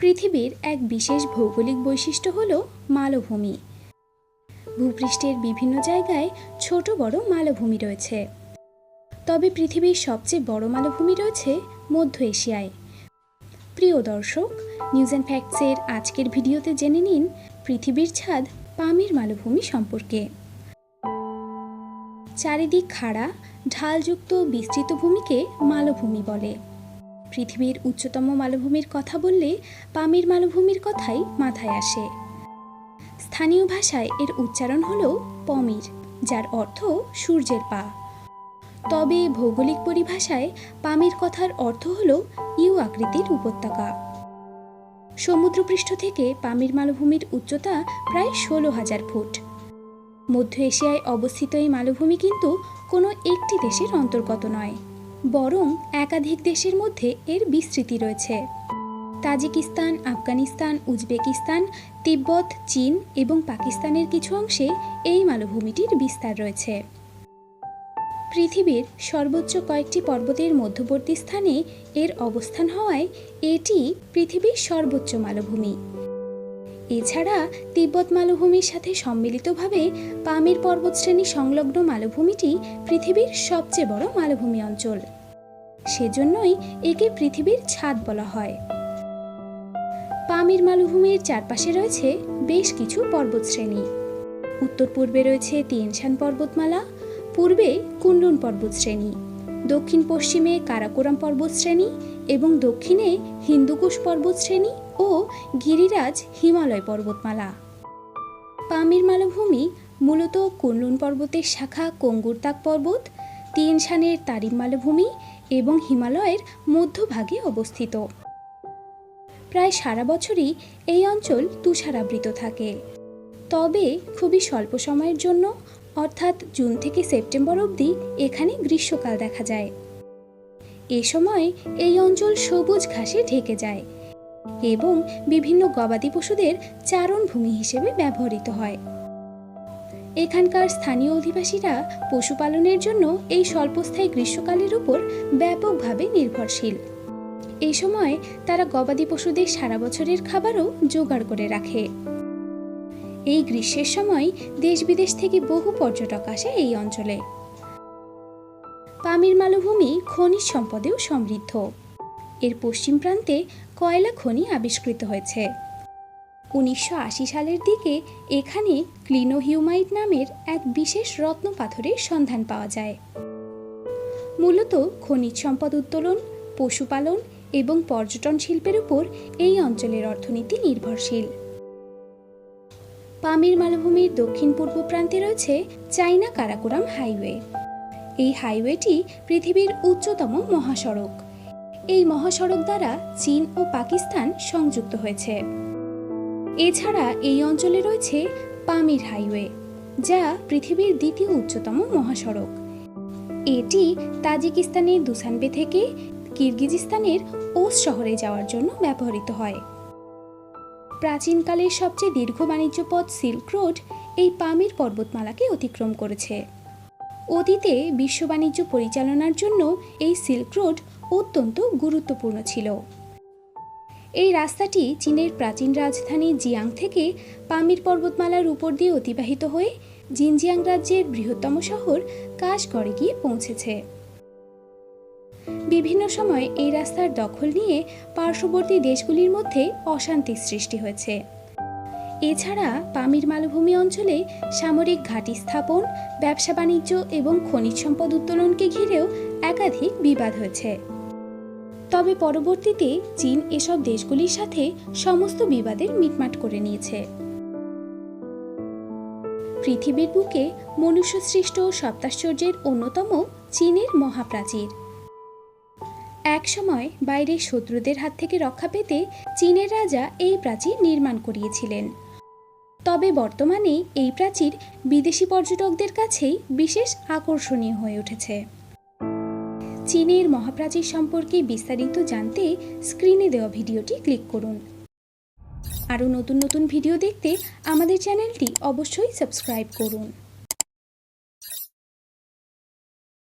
পৃথিবীর এক বিশেষ ভৌগোলিক বৈশিষ্ট্য হল মালভূমি। ভূপৃষ্ঠের বিভিন্ন জায়গায় ছোট বড় মালভূমি রয়েছে। তবে পৃথিবীর সবচেয়ে বড় মালভূমি রয়েছে মধ্য এশিয়ায়। প্রিয় দর্শক নিউজ অ্যান্ড ফ্যাক্টসের আজকের ভিডিওতে জেনে নিন পৃথিবীর ছাদ পামির মালভূমি সম্পর্কে। চারিদিক খাড়া, ঢালযুক্ত বিস্তৃত ভূমিকে মালভূমি বলে। পৃথিবীর উচ্চতম মালভূমির কথা বললে পামির মালভূমির কথাই মাথায় আসে। স্থানীয় ভাষায় এর উচ্চারণ হল পমির, যার অর্থ সূর্যের পা। তবে ভৌগোলিক পরিভাষায় পামির কথার অর্থ হল ইউ আকৃতির উপত্যকা। সমুদ্রপৃষ্ঠ থেকে পামির মালভূমির উচ্চতা প্রায় ষোলো হাজার ফুট। মধ্য এশিয়ায় অবস্থিত এই মালভূমি কিন্তু কোনো একটি দেশের অন্তর্গত নয়। বরং একাধিক দেশের মধ্যে এর বিস্তৃতি রয়েছে। তাজিকিস্তান, আফগানিস্তান, উজবেকিস্তান, তিব্বত, চীন এবং পাকিস্তানের কিছু অংশে এই মালভূমিটির বিস্তার রয়েছে। পৃথিবীর সর্বোচ্চ কয়েকটি পর্বতের মধ্যবর্তী স্থানে এর অবস্থান হওয়ায় এটি পৃথিবীর সর্বোচ্চ মালভূমি। এছাড়া তিব্বত মালভূমির সাথে সম্মিলিতভাবে পামির পর্বতশ্রেণী সংলগ্ন মালভূমিটি পৃথিবীর সবচেয়ে বড় মালভূমি অঞ্চল। সেজন্যই একে পৃথিবীর ছাদ বলা হয়। পামির মালভূমির চারপাশে রয়েছে বেশ কিছু পর্বতশ্রেণী। উত্তর পূর্বে রয়েছে তিনশান পর্বতমালা, পূর্বে কুন্ডুন পর্বতশ্রেণী, দক্ষিণ পশ্চিমে কারাকোরাম পর্বতশ্রেণী এবং দক্ষিণে হিন্দুকুশ পর্বতশ্রেণী ও গিরিরাজ হিমালয় পর্বতমালা। পামির মালভূমি মূলত কুনলুন পর্বতের শাখা, কঙ্গুরতাক পর্বত, তিনশানের তারিম মালভূমি এবং হিমালয়ের মধ্যভাগে অবস্থিত। প্রায় সারা বছরই এই অঞ্চল তুষারাবৃত থাকে। তবে খুবই স্বল্প সময়ের জন্য, অর্থাৎ জুন থেকে সেপ্টেম্বর অবধি এখানে গ্রীষ্মকাল দেখা যায়। এ সময় এই অঞ্চল সবুজ ঘাসে ঢেকে যায় এবং বিভিন্ন গবাদি পশুদের চারণভূমি হিসেবে ব্যবহৃত হয়। এখানকার স্থানীয় অধিবাসীরা পশুপালনের জন্য এই স্বল্পস্থায়ী গ্রীষ্মকালের উপর ব্যাপকভাবে নির্ভরশীল। এই সময় তারা গবাদি পশুদের সারা বছরের খাবারও জোগাড় করে রাখে। এই গ্রীষ্মের সময় দেশ বিদেশ থেকে বহু পর্যটক আসে এই অঞ্চলে। পামির মালভূমি খনিজ সম্পদেও সমৃদ্ধ। এর পশ্চিম প্রান্তে কয়লা খনি আবিষ্কৃত হয়েছে। উনিশশো আশি সালের দিকে এখানে ক্লিনোহিউমাইট নামের এক বিশেষ রত্ন পাথরের সন্ধান পাওয়া যায়। মূলত খনিজ সম্পদ উত্তোলন, পশুপালন এবং পর্যটন শিল্পের উপর এই অঞ্চলের অর্থনীতি নির্ভরশীল। পামির মালভূমির দক্ষিণ পূর্ব প্রান্তে রয়েছে চাইনা কারাকোরাম হাইওয়ে। এই হাইওয়েটি পৃথিবীর উচ্চতম মহাসড়ক। এই মহাসড়ক দ্বারা চীন ও পাকিস্তান সংযুক্ত হয়েছে। এছাড়া এই অঞ্চলে রয়েছে পামির হাইওয়ে, যা পৃথিবীর দ্বিতীয় উচ্চতম মহাসড়ক। এটি তাজিকিস্তানের দুসানবে থেকে কিরগিজিস্তানের ওস শহরে যাওয়ার জন্য ব্যবহৃত হয়। প্রাচীনকালের সবচেয়ে দীর্ঘ বাণিজ্য পথ সিল্ক রোড এই পামির পর্বতমালাকে অতিক্রম করেছে। অতীতে বিশ্ব বাণিজ্য পরিচালনার জন্য এই সিল্ক রোড অত্যন্ত গুরুত্বপূর্ণ ছিল। এই রাস্তাটি চীনের প্রাচীন রাজধানী জিয়াং থেকে পামির পর্বতমালার উপর দিয়ে অতিবাহিত হয়ে জিনজিয়াং রাজ্যের বৃহত্তম শহর কাশগড়ে গিয়ে পৌঁছেছে। বিভিন্ন সময় এই রাস্তার দখল নিয়ে পার্শ্ববর্তী দেশগুলির মধ্যে অশান্তির সৃষ্টি হয়েছে। এছাড়া পামির মালভূমি অঞ্চলে সামরিক ঘাঁটি স্থাপন, ব্যবসা বাণিজ্য এবং খনিজ সম্পদ উত্তোলনকে ঘিরেও একাধিক বিবাদ হয়েছে। তবে পরবর্তীতে চীন এসব দেশগুলির সাথে সমস্ত বিবাদের মিটমাট করে নিয়েছে। পৃথিবীর বুকে মনুষ্যসৃষ্ট সপ্তাশ্চর্যের অন্যতম চীনের মহাপ্রাচীর। একসময় বাইরের শত্রুদের হাত থেকে রক্ষা পেতে চীনের রাজা এই প্রাচীর নির্মাণ করিয়েছিলেন। তবে বর্তমানে এই প্রাচীর বিদেশি পর্যটকদের কাছেই বিশেষ আকর্ষণীয় হয়ে উঠেছে। চীনের মহাপ্রাচীর সম্পর্কে বিস্তারিত জানতে স্ক্রিনে দেওয়া ভিডিওটি ক্লিক করুন। আরও নতুন নতুন ভিডিও দেখতে আমাদের চ্যানেলটি অবশ্যই সাবস্ক্রাইব করুন।